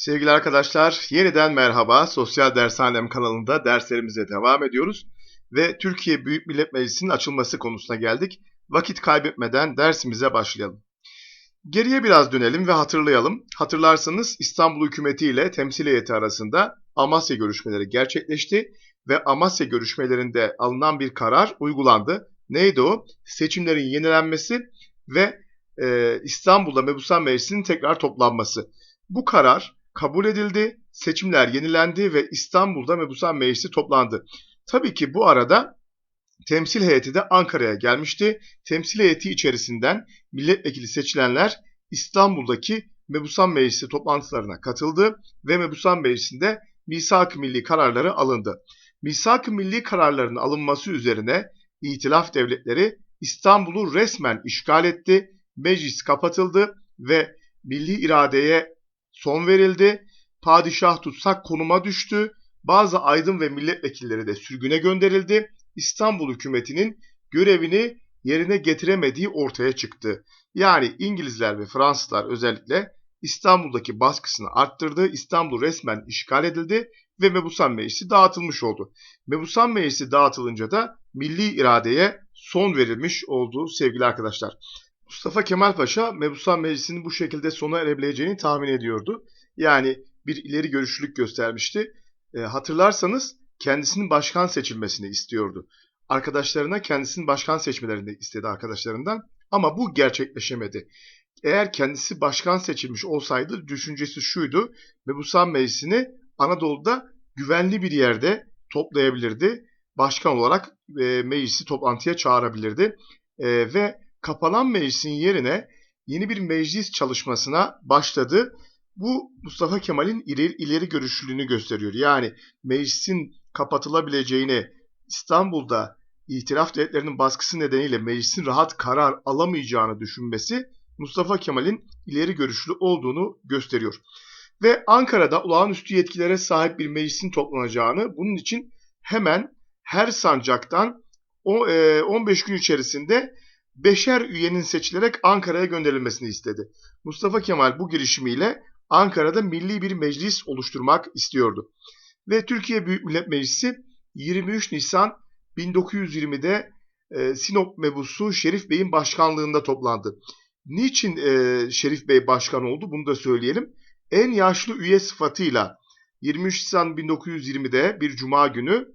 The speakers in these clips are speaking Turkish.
Sevgili arkadaşlar, yeniden merhaba. Sosyal Dershanem kanalında derslerimize devam ediyoruz. Ve Türkiye Büyük Millet Meclisi'nin açılması konusuna geldik. Vakit kaybetmeden dersimize başlayalım. Geriye biraz dönelim ve hatırlayalım. Hatırlarsanız İstanbul hükümeti ile temsil heyeti arasında Amasya görüşmeleri gerçekleşti ve Amasya görüşmelerinde alınan bir karar uygulandı. Neydi o? Seçimlerin yenilenmesi ve e, İstanbul'da Mebusan Meclisi'nin tekrar toplanması. Bu karar kabul edildi, seçimler yenilendi ve İstanbul'da Mebusan Meclisi toplandı. Tabii ki bu arada temsil heyeti de Ankara'ya gelmişti. Temsil heyeti içerisinden milletvekili seçilenler İstanbul'daki Mebusan Meclisi toplantılarına katıldı ve Mebusan Meclisi'nde misak milli kararları alındı. misak milli kararların alınması üzerine İtilaf devletleri İstanbul'u resmen işgal etti, meclis kapatıldı ve milli iradeye son verildi. Padişah tutsak konuma düştü. Bazı aydın ve milletvekilleri de sürgüne gönderildi. İstanbul hükümetinin görevini yerine getiremediği ortaya çıktı. Yani İngilizler ve Fransızlar özellikle İstanbul'daki baskısını arttırdı. İstanbul resmen işgal edildi ve Mebusan Meclisi dağıtılmış oldu. Mebusan Meclisi dağıtılınca da milli iradeye son verilmiş oldu sevgili arkadaşlar. Mustafa Kemal Paşa Mebusan Meclisi'nin bu şekilde sona erebileceğini tahmin ediyordu. Yani bir ileri görüşlülük göstermişti. E, hatırlarsanız kendisinin başkan seçilmesini istiyordu. Arkadaşlarına kendisinin başkan seçmelerini istedi arkadaşlarından ama bu gerçekleşemedi. Eğer kendisi başkan seçilmiş olsaydı düşüncesi şuydu. Mebusan Meclisi'ni Anadolu'da güvenli bir yerde toplayabilirdi. Başkan olarak e, meclisi toplantıya çağırabilirdi. E, ve kapanan meclisin yerine yeni bir meclis çalışmasına başladı. Bu Mustafa Kemal'in ileri, ileri görüşlülüğünü gösteriyor. Yani meclisin kapatılabileceğini İstanbul'da itiraf devletlerinin baskısı nedeniyle meclisin rahat karar alamayacağını düşünmesi Mustafa Kemal'in ileri görüşlü olduğunu gösteriyor. Ve Ankara'da olağanüstü yetkilere sahip bir meclisin toplanacağını, bunun için hemen her sancaktan 15 e, gün içerisinde beşer üyenin seçilerek Ankara'ya gönderilmesini istedi. Mustafa Kemal bu girişimiyle Ankara'da milli bir meclis oluşturmak istiyordu. Ve Türkiye Büyük Millet Meclisi 23 Nisan 1920'de e, Sinop mebusu Şerif Bey'in başkanlığında toplandı. Niçin e, Şerif Bey başkan oldu bunu da söyleyelim. En yaşlı üye sıfatıyla 23 Nisan 1920'de bir cuma günü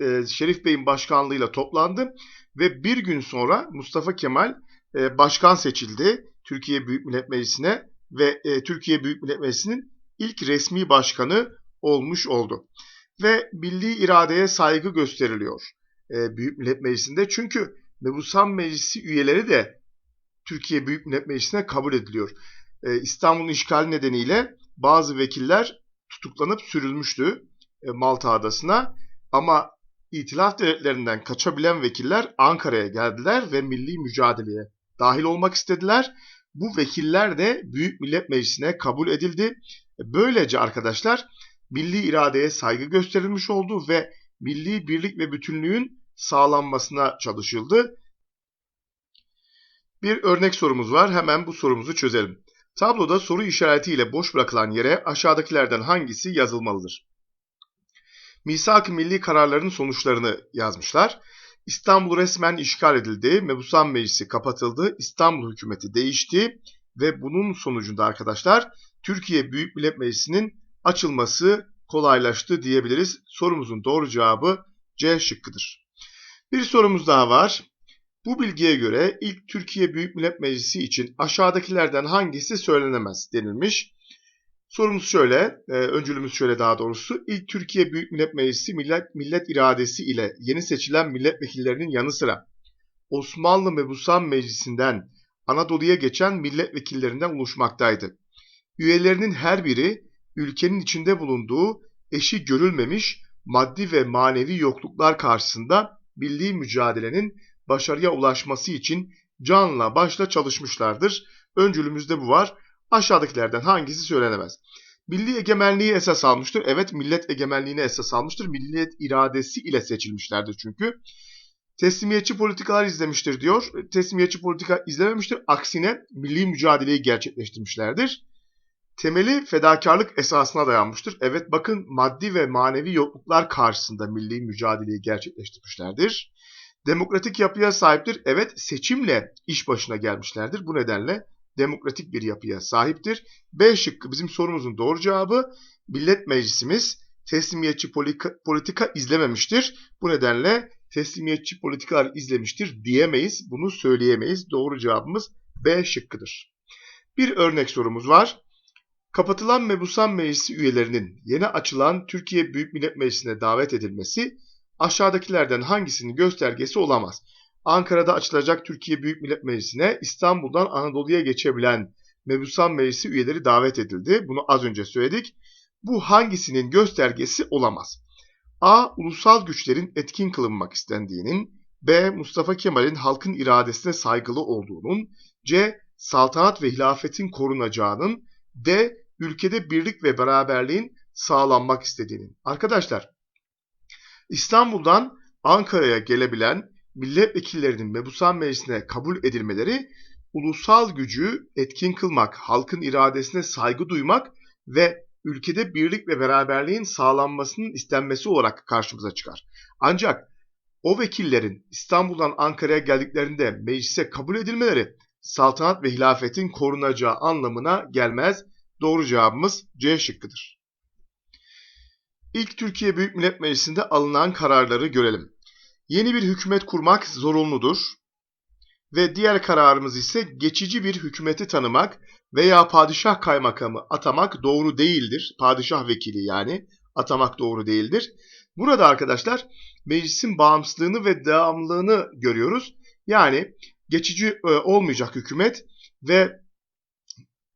e, Şerif Bey'in başkanlığıyla toplandı ve bir gün sonra Mustafa Kemal e, başkan seçildi Türkiye Büyük Millet Meclisi'ne ve e, Türkiye Büyük Millet Meclisi'nin ilk resmi başkanı olmuş oldu. Ve milli iradeye saygı gösteriliyor e, Büyük Millet Meclisi'nde. Çünkü Mebusan Meclisi üyeleri de Türkiye Büyük Millet Meclisi'ne kabul ediliyor. E, İstanbul'un işgali nedeniyle bazı vekiller tutuklanıp sürülmüştü e, Malta Adası'na. Ama İtilaf devletlerinden kaçabilen vekiller Ankara'ya geldiler ve milli mücadeleye dahil olmak istediler. Bu vekiller de Büyük Millet Meclisi'ne kabul edildi. Böylece arkadaşlar milli iradeye saygı gösterilmiş oldu ve milli birlik ve bütünlüğün sağlanmasına çalışıldı. Bir örnek sorumuz var. Hemen bu sorumuzu çözelim. Tabloda soru işaretiyle boş bırakılan yere aşağıdakilerden hangisi yazılmalıdır? Misak milli kararların sonuçlarını yazmışlar. İstanbul resmen işgal edildi, Mebusan Meclisi kapatıldı, İstanbul hükümeti değişti ve bunun sonucunda arkadaşlar Türkiye Büyük Millet Meclisi'nin açılması kolaylaştı diyebiliriz. Sorumuzun doğru cevabı C şıkkıdır. Bir sorumuz daha var. Bu bilgiye göre ilk Türkiye Büyük Millet Meclisi için aşağıdakilerden hangisi söylenemez denilmiş. Sorumuz şöyle, e, öncülümüz şöyle daha doğrusu. İlk Türkiye Büyük Millet Meclisi millet, millet iradesi ile yeni seçilen milletvekillerinin yanı sıra Osmanlı Mebusan Meclisi'nden Anadolu'ya geçen milletvekillerinden oluşmaktaydı. Üyelerinin her biri ülkenin içinde bulunduğu eşi görülmemiş maddi ve manevi yokluklar karşısında milli mücadelenin başarıya ulaşması için canla başla çalışmışlardır. Öncülümüzde bu var. Aşağıdakilerden hangisi söylenemez? Milli egemenliği esas almıştır. Evet millet egemenliğini esas almıştır. Millet iradesi ile seçilmişlerdir çünkü. Teslimiyetçi politikalar izlemiştir diyor. Teslimiyetçi politika izlememiştir. Aksine milli mücadeleyi gerçekleştirmişlerdir. temeli fedakarlık esasına dayanmıştır. Evet bakın maddi ve manevi yokluklar karşısında milli mücadeleyi gerçekleştirmişlerdir. Demokratik yapıya sahiptir. Evet seçimle iş başına gelmişlerdir. Bu nedenle demokratik bir yapıya sahiptir. B şıkkı bizim sorumuzun doğru cevabı. Millet Meclisimiz teslimiyetçi politika, izlememiştir. Bu nedenle teslimiyetçi politikalar izlemiştir diyemeyiz. Bunu söyleyemeyiz. Doğru cevabımız B şıkkıdır. Bir örnek sorumuz var. Kapatılan Mebusan Meclisi üyelerinin yeni açılan Türkiye Büyük Millet Meclisi'ne davet edilmesi aşağıdakilerden hangisinin göstergesi olamaz? Ankara'da açılacak Türkiye Büyük Millet Meclisi'ne İstanbul'dan Anadolu'ya geçebilen Mebusan Meclisi üyeleri davet edildi. Bunu az önce söyledik. Bu hangisinin göstergesi olamaz? A. Ulusal güçlerin etkin kılınmak istendiğinin, B. Mustafa Kemal'in halkın iradesine saygılı olduğunun, C. Saltanat ve hilafetin korunacağının, D. Ülkede birlik ve beraberliğin sağlanmak istediğinin. Arkadaşlar, İstanbul'dan Ankara'ya gelebilen milletvekillerinin Mebusan Meclisi'ne kabul edilmeleri ulusal gücü etkin kılmak, halkın iradesine saygı duymak ve ülkede birlik ve beraberliğin sağlanmasının istenmesi olarak karşımıza çıkar. Ancak o vekillerin İstanbul'dan Ankara'ya geldiklerinde meclise kabul edilmeleri saltanat ve hilafetin korunacağı anlamına gelmez. Doğru cevabımız C şıkkıdır. İlk Türkiye Büyük Millet Meclisi'nde alınan kararları görelim. Yeni bir hükümet kurmak zorunludur. Ve diğer kararımız ise geçici bir hükümeti tanımak veya padişah kaymakamı atamak doğru değildir. Padişah vekili yani atamak doğru değildir. Burada arkadaşlar meclisin bağımsızlığını ve devamlılığını görüyoruz. Yani geçici e, olmayacak hükümet ve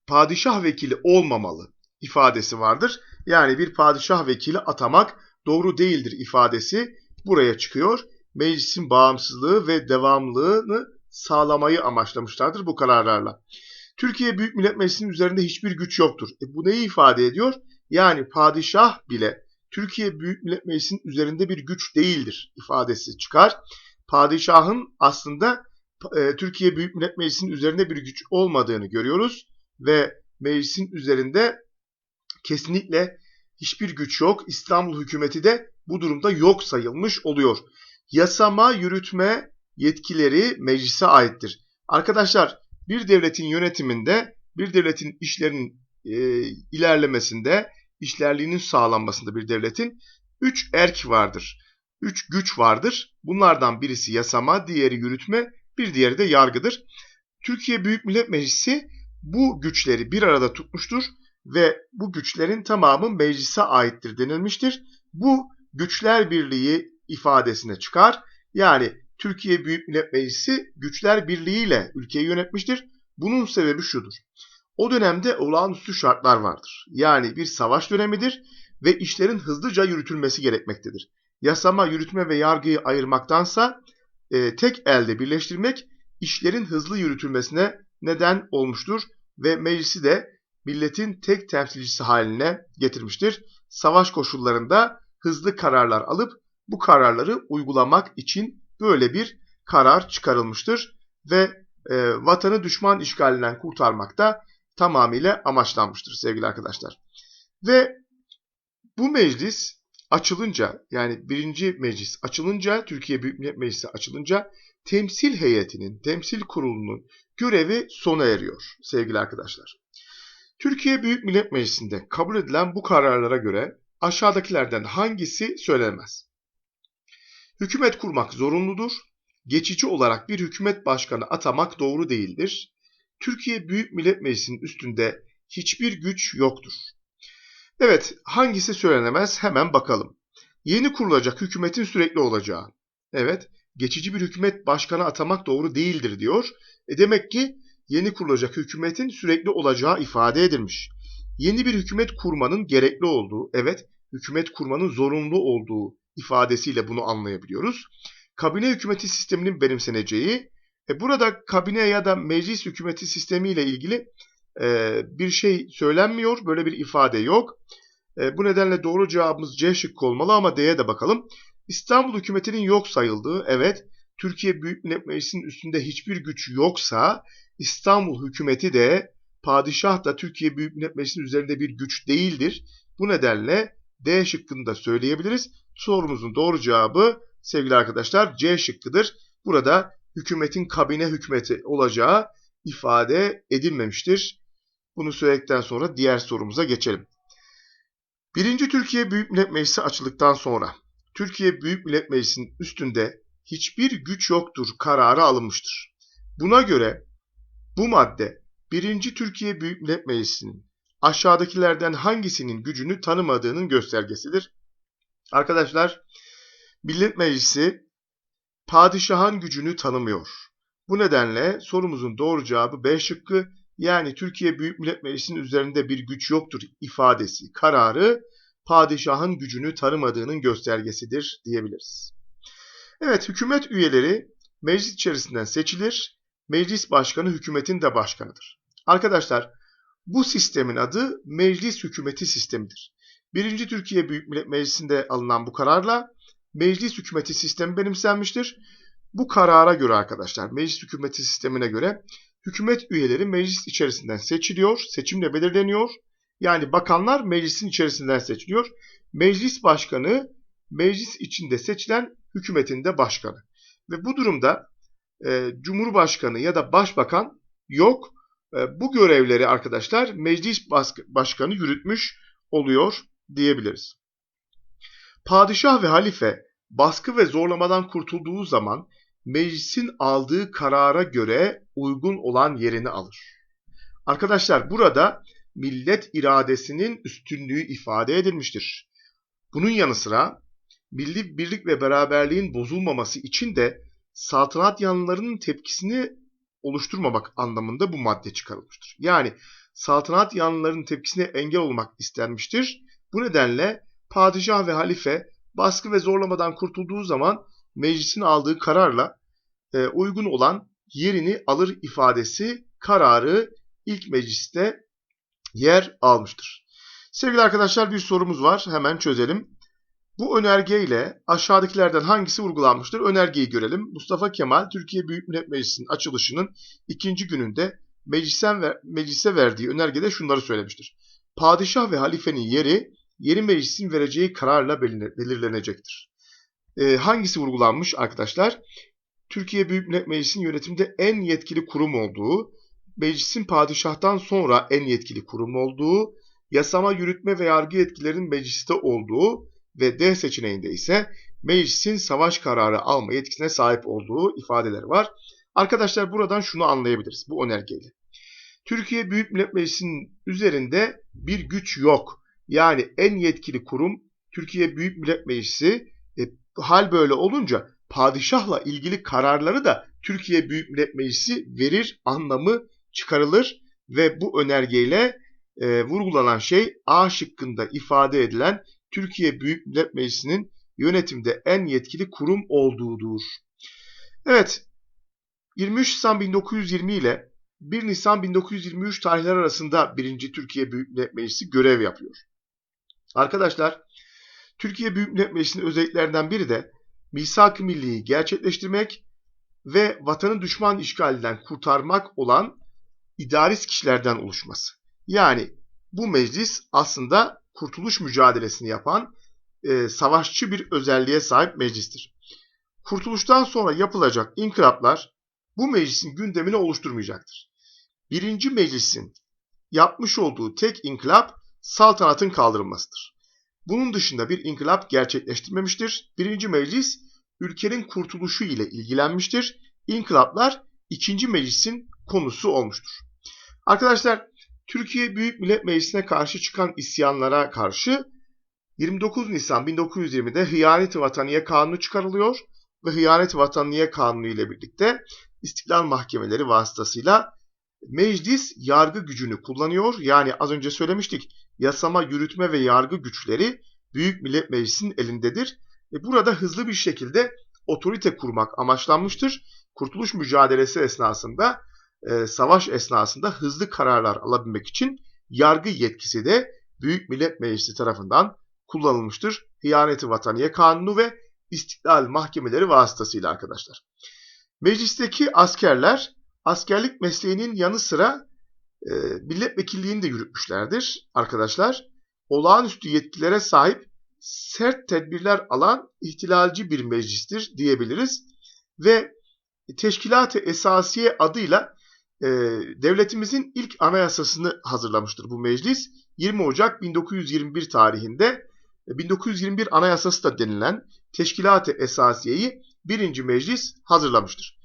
padişah vekili olmamalı ifadesi vardır. Yani bir padişah vekili atamak doğru değildir ifadesi buraya çıkıyor. Meclisin bağımsızlığı ve devamlılığını sağlamayı amaçlamışlardır bu kararlarla. Türkiye Büyük Millet Meclisi'nin üzerinde hiçbir güç yoktur. E bu neyi ifade ediyor? Yani padişah bile Türkiye Büyük Millet Meclisi'nin üzerinde bir güç değildir ifadesi çıkar. Padişahın aslında e, Türkiye Büyük Millet Meclisi'nin üzerinde bir güç olmadığını görüyoruz ve meclisin üzerinde kesinlikle hiçbir güç yok. İstanbul hükümeti de bu durumda yok sayılmış oluyor. Yasama, yürütme yetkileri meclise aittir. Arkadaşlar bir devletin yönetiminde, bir devletin işlerinin e, ilerlemesinde, işlerliğinin sağlanmasında bir devletin üç erk vardır. Üç güç vardır. Bunlardan birisi yasama, diğeri yürütme, bir diğeri de yargıdır. Türkiye Büyük Millet Meclisi bu güçleri bir arada tutmuştur ve bu güçlerin tamamı meclise aittir denilmiştir. Bu güçler birliği ifadesine çıkar. Yani Türkiye Büyük Millet Meclisi güçler birliğiyle ülkeyi yönetmiştir. Bunun sebebi şudur. O dönemde olağanüstü şartlar vardır. Yani bir savaş dönemidir ve işlerin hızlıca yürütülmesi gerekmektedir. Yasama, yürütme ve yargıyı ayırmaktansa e, tek elde birleştirmek işlerin hızlı yürütülmesine neden olmuştur ve meclisi de milletin tek temsilcisi haline getirmiştir. Savaş koşullarında hızlı kararlar alıp bu kararları uygulamak için böyle bir karar çıkarılmıştır ve e, vatanı düşman işgalinden kurtarmak da tamamıyla amaçlanmıştır sevgili arkadaşlar. Ve bu meclis açılınca yani birinci meclis açılınca Türkiye Büyük Millet Meclisi açılınca temsil heyetinin, temsil kurulunun görevi sona eriyor sevgili arkadaşlar. Türkiye Büyük Millet Meclisi'nde kabul edilen bu kararlara göre aşağıdakilerden hangisi söylenmez? Hükümet kurmak zorunludur. Geçici olarak bir hükümet başkanı atamak doğru değildir. Türkiye Büyük Millet Meclisi'nin üstünde hiçbir güç yoktur. Evet, hangisi söylenemez hemen bakalım. Yeni kurulacak hükümetin sürekli olacağı. Evet, geçici bir hükümet başkanı atamak doğru değildir diyor. E demek ki yeni kurulacak hükümetin sürekli olacağı ifade edilmiş. Yeni bir hükümet kurmanın gerekli olduğu, evet, hükümet kurmanın zorunlu olduğu ifadesiyle bunu anlayabiliyoruz. Kabine hükümeti sisteminin benimseneceği, e burada kabine ya da meclis hükümeti sistemiyle ilgili e, bir şey söylenmiyor, böyle bir ifade yok. E, bu nedenle doğru cevabımız C şıkkı olmalı ama D'ye de bakalım. İstanbul hükümetinin yok sayıldığı, evet, Türkiye Büyük Millet Meclisi'nin üstünde hiçbir güç yoksa İstanbul hükümeti de padişah da Türkiye Büyük Millet Meclisi'nin üzerinde bir güç değildir. Bu nedenle D şıkkını da söyleyebiliriz. Sorumuzun doğru cevabı sevgili arkadaşlar C şıkkıdır. Burada hükümetin kabine hükümeti olacağı ifade edilmemiştir. Bunu söyledikten sonra diğer sorumuza geçelim. Birinci Türkiye Büyük Millet Meclisi açıldıktan sonra Türkiye Büyük Millet Meclisi'nin üstünde hiçbir güç yoktur kararı alınmıştır. Buna göre bu madde 1. Türkiye Büyük Millet Meclisi'nin aşağıdakilerden hangisinin gücünü tanımadığının göstergesidir. Arkadaşlar, Millet Meclisi padişahın gücünü tanımıyor. Bu nedenle sorumuzun doğru cevabı B şıkkı yani Türkiye Büyük Millet Meclisi'nin üzerinde bir güç yoktur ifadesi, kararı padişahın gücünü tanımadığının göstergesidir diyebiliriz. Evet, hükümet üyeleri meclis içerisinden seçilir. Meclis başkanı hükümetin de başkanıdır. Arkadaşlar, bu sistemin adı meclis hükümeti sistemidir. Birinci Türkiye Büyük Millet Meclisi'nde alınan bu kararla meclis hükümeti sistemi benimsenmiştir. Bu karara göre arkadaşlar, meclis hükümeti sistemine göre hükümet üyeleri meclis içerisinden seçiliyor, seçimle belirleniyor. Yani bakanlar meclisin içerisinden seçiliyor. Meclis başkanı meclis içinde seçilen hükümetin de başkanı. Ve bu durumda e, Cumhurbaşkanı ya da Başbakan yok. E, bu görevleri arkadaşlar meclis başkanı yürütmüş oluyor diyebiliriz. Padişah ve halife baskı ve zorlamadan kurtulduğu zaman meclisin aldığı karara göre uygun olan yerini alır. Arkadaşlar burada millet iradesinin üstünlüğü ifade edilmiştir. Bunun yanı sıra milli birlik ve beraberliğin bozulmaması için de saltanat yanlılarının tepkisini oluşturmamak anlamında bu madde çıkarılmıştır. Yani saltanat yanlılarının tepkisine engel olmak istenmiştir. Bu nedenle padişah ve halife baskı ve zorlamadan kurtulduğu zaman meclisin aldığı kararla e, uygun olan yerini alır ifadesi kararı ilk mecliste yer almıştır. Sevgili arkadaşlar bir sorumuz var. Hemen çözelim. Bu önergeyle aşağıdakilerden hangisi vurgulanmıştır? Önergeyi görelim. Mustafa Kemal Türkiye Büyük Millet Meclisi'nin açılışının ikinci gününde meclise verdiği önergede şunları söylemiştir. Padişah ve halifenin yeri yeni meclisin vereceği kararla belirlenecektir. E, hangisi vurgulanmış arkadaşlar? Türkiye Büyük Millet Meclisi'nin yönetimde en yetkili kurum olduğu, meclisin padişahtan sonra en yetkili kurum olduğu, yasama, yürütme ve yargı yetkilerinin mecliste olduğu ve D seçeneğinde ise meclisin savaş kararı alma yetkisine sahip olduğu ifadeleri var. Arkadaşlar buradan şunu anlayabiliriz bu önergeyle. Türkiye Büyük Millet Meclisi'nin üzerinde bir güç yok. Yani en yetkili kurum Türkiye Büyük Millet Meclisi. E, hal böyle olunca padişahla ilgili kararları da Türkiye Büyük Millet Meclisi verir anlamı çıkarılır ve bu önergeyle e, vurgulanan şey A şıkkında ifade edilen Türkiye Büyük Millet Meclisi'nin yönetimde en yetkili kurum olduğudur. Evet, 23 Nisan 1920 ile 1 Nisan 1923 tarihler arasında 1. Türkiye Büyük Millet Meclisi görev yapıyor. Arkadaşlar, Türkiye Büyük Millet Meclisi'nin özelliklerinden biri de misak-ı milliyi gerçekleştirmek ve vatanı düşman işgalinden kurtarmak olan idarist kişilerden oluşması. Yani bu meclis aslında kurtuluş mücadelesini yapan e, savaşçı bir özelliğe sahip meclistir. Kurtuluştan sonra yapılacak inkılaplar bu meclisin gündemini oluşturmayacaktır. Birinci meclisin yapmış olduğu tek inkılap saltanatın kaldırılmasıdır. Bunun dışında bir inkılap gerçekleştirmemiştir. Birinci meclis ülkenin kurtuluşu ile ilgilenmiştir. İnkılaplar ikinci meclisin konusu olmuştur. Arkadaşlar Türkiye Büyük Millet Meclisi'ne karşı çıkan isyanlara karşı 29 Nisan 1920'de Hıyanet-i Vataniye Kanunu çıkarılıyor ve Hıyanet-i Vataniye Kanunu ile birlikte İstiklal Mahkemeleri vasıtasıyla meclis yargı gücünü kullanıyor. Yani az önce söylemiştik yasama, yürütme ve yargı güçleri Büyük Millet Meclisi'nin elindedir. Ve burada hızlı bir şekilde otorite kurmak amaçlanmıştır. Kurtuluş mücadelesi esnasında e, savaş esnasında hızlı kararlar alabilmek için yargı yetkisi de Büyük Millet Meclisi tarafından kullanılmıştır. Hıyaneti Vataniye Kanunu ve İstiklal Mahkemeleri vasıtasıyla arkadaşlar. Meclisteki askerler askerlik mesleğinin yanı sıra e, milletvekilliğini de yürütmüşlerdir arkadaşlar. Olağanüstü yetkilere sahip sert tedbirler alan ihtilalci bir meclistir diyebiliriz. Ve Teşkilat-ı Esasiye adıyla e, devletimizin ilk anayasasını hazırlamıştır bu meclis. 20 Ocak 1921 tarihinde 1921 e, Anayasası da denilen Teşkilat-ı Esasiye'yi birinci meclis hazırlamıştır.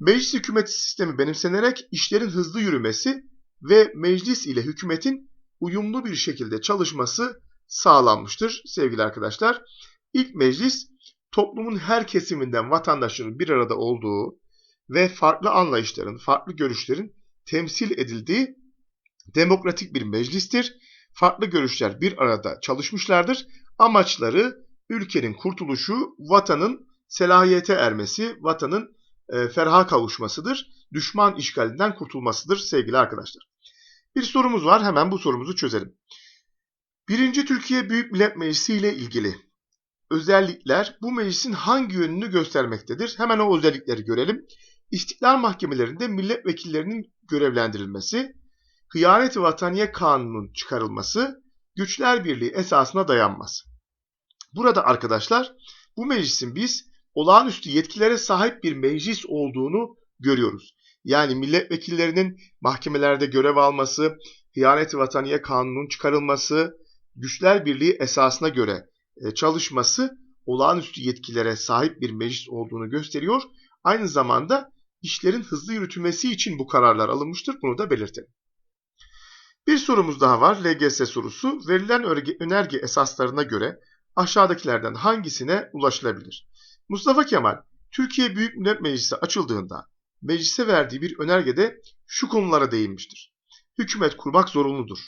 Meclis hükümeti sistemi benimsenerek işlerin hızlı yürümesi ve meclis ile hükümetin uyumlu bir şekilde çalışması sağlanmıştır sevgili arkadaşlar. İlk meclis toplumun her kesiminden vatandaşların bir arada olduğu ve farklı anlayışların, farklı görüşlerin temsil edildiği demokratik bir meclistir. Farklı görüşler bir arada çalışmışlardır. Amaçları ülkenin kurtuluşu, vatanın selahiyete ermesi, vatanın e, ferha kavuşmasıdır. Düşman işgalinden kurtulmasıdır sevgili arkadaşlar. Bir sorumuz var. Hemen bu sorumuzu çözelim. Birinci Türkiye Büyük Millet Meclisi ile ilgili özellikler bu meclisin hangi yönünü göstermektedir? Hemen o özellikleri görelim. İstiklal mahkemelerinde milletvekillerinin görevlendirilmesi, hıyanet-i vataniye kanunun çıkarılması, güçler birliği esasına dayanması. Burada arkadaşlar bu meclisin biz olağanüstü yetkilere sahip bir meclis olduğunu görüyoruz. Yani milletvekillerinin mahkemelerde görev alması, hıyanet-i vataniye kanunun çıkarılması, güçler birliği esasına göre e, çalışması olağanüstü yetkilere sahip bir meclis olduğunu gösteriyor. Aynı zamanda işlerin hızlı yürütülmesi için bu kararlar alınmıştır. Bunu da belirtelim. Bir sorumuz daha var. LGS sorusu. Verilen önerge esaslarına göre aşağıdakilerden hangisine ulaşılabilir? Mustafa Kemal, Türkiye Büyük Millet Meclisi açıldığında meclise verdiği bir önergede şu konulara değinmiştir. Hükümet kurmak zorunludur.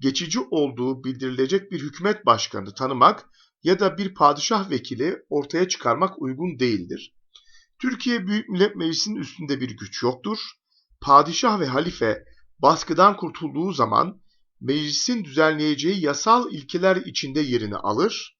Geçici olduğu bildirilecek bir hükümet başkanı tanımak ya da bir padişah vekili ortaya çıkarmak uygun değildir. Türkiye Büyük Millet Meclisi'nin üstünde bir güç yoktur. Padişah ve halife baskıdan kurtulduğu zaman meclisin düzenleyeceği yasal ilkeler içinde yerini alır.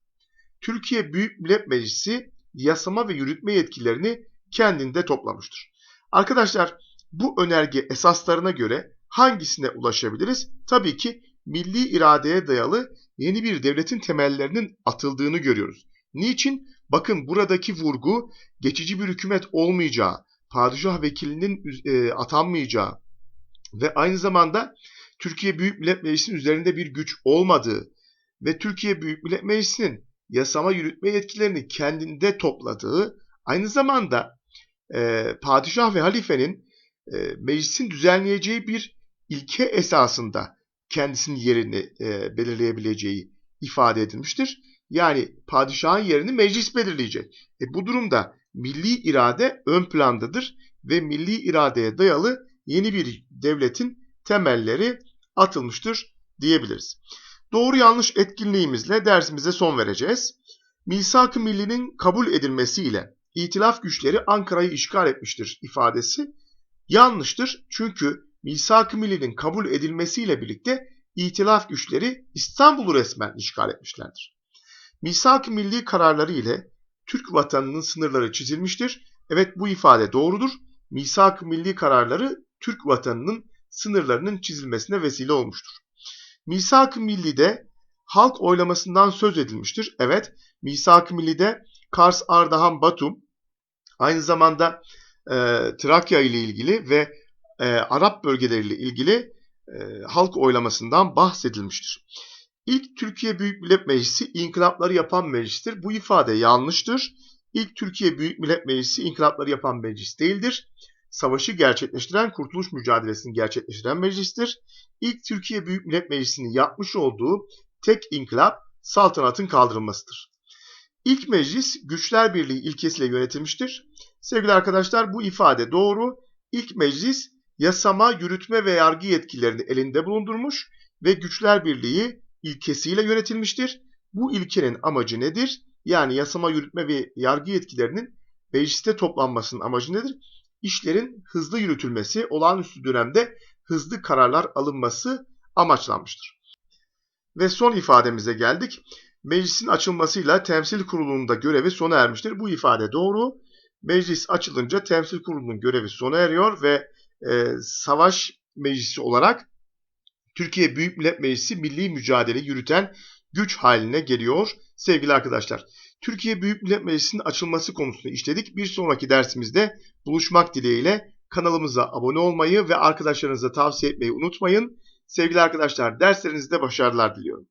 Türkiye Büyük Millet Meclisi yasama ve yürütme yetkilerini kendinde toplamıştır. Arkadaşlar bu önerge esaslarına göre hangisine ulaşabiliriz? Tabii ki milli iradeye dayalı yeni bir devletin temellerinin atıldığını görüyoruz. Niçin? Bakın buradaki vurgu geçici bir hükümet olmayacağı, padişah vekilinin e, atanmayacağı ve aynı zamanda Türkiye Büyük Millet Meclisi'nin üzerinde bir güç olmadığı ve Türkiye Büyük Millet Meclisi'nin yasama yürütme yetkilerini kendinde topladığı, aynı zamanda e, padişah ve halifenin e, meclisin düzenleyeceği bir ilke esasında kendisinin yerini e, belirleyebileceği ifade edilmiştir. Yani padişahın yerini meclis belirleyecek. E, bu durumda milli irade ön plandadır ve milli iradeye dayalı yeni bir devletin temelleri atılmıştır diyebiliriz. Doğru yanlış etkinliğimizle dersimize son vereceğiz. Misak-ı Milli'nin kabul edilmesiyle itilaf güçleri Ankara'yı işgal etmiştir ifadesi yanlıştır. Çünkü Misak-ı Milli'nin kabul edilmesiyle birlikte itilaf güçleri İstanbul'u resmen işgal etmişlerdir. Misak-ı Milli kararları ile Türk vatanının sınırları çizilmiştir. Evet bu ifade doğrudur. Misak-ı Milli kararları Türk vatanının sınırlarının çizilmesine vesile olmuştur. Misak-ı Milli'de halk oylamasından söz edilmiştir. Evet, Misak-ı Milli'de Kars, Ardahan, Batum, aynı zamanda e, Trakya ile ilgili ve e, Arap bölgeleriyle ilgili e, halk oylamasından bahsedilmiştir. İlk Türkiye Büyük Millet Meclisi inkılapları yapan meclistir. Bu ifade yanlıştır. İlk Türkiye Büyük Millet Meclisi inkılapları yapan meclis değildir. Savaşı gerçekleştiren, kurtuluş mücadelesini gerçekleştiren meclistir. İlk Türkiye Büyük Millet Meclisi'nin yapmış olduğu tek inkılap saltanatın kaldırılmasıdır. İlk meclis güçler birliği ilkesiyle yönetilmiştir. Sevgili arkadaşlar bu ifade doğru. İlk meclis yasama, yürütme ve yargı yetkilerini elinde bulundurmuş ve güçler birliği ilkesiyle yönetilmiştir. Bu ilkenin amacı nedir? Yani yasama, yürütme ve yargı yetkilerinin mecliste toplanmasının amacı nedir? İşlerin hızlı yürütülmesi, olağanüstü dönemde hızlı kararlar alınması amaçlanmıştır. Ve son ifademize geldik. Meclisin açılmasıyla temsil kurulunda görevi sona ermiştir. Bu ifade doğru. Meclis açılınca temsil kurulunun görevi sona eriyor ve e, savaş meclisi olarak Türkiye Büyük Millet Meclisi milli mücadele yürüten güç haline geliyor sevgili arkadaşlar. Türkiye Büyük Millet Meclisi'nin açılması konusunu işledik. Bir sonraki dersimizde buluşmak dileğiyle kanalımıza abone olmayı ve arkadaşlarınıza tavsiye etmeyi unutmayın. Sevgili arkadaşlar derslerinizde başarılar diliyorum.